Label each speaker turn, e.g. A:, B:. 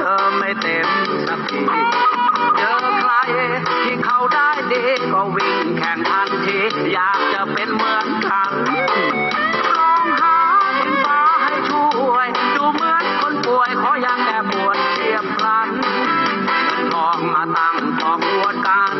A: ธอไม่เต็มสักทีเจอใครที่เขาได้ดีก็วิ่งแข่งทันทีอยากจะเป็นเหมือนกันลองหาเป็ฟ้าให้ช่วย ดูเหมือนคนป่วยขอยังแต่ปวดเทียบพลันทองมาตั้งทองปวดกัน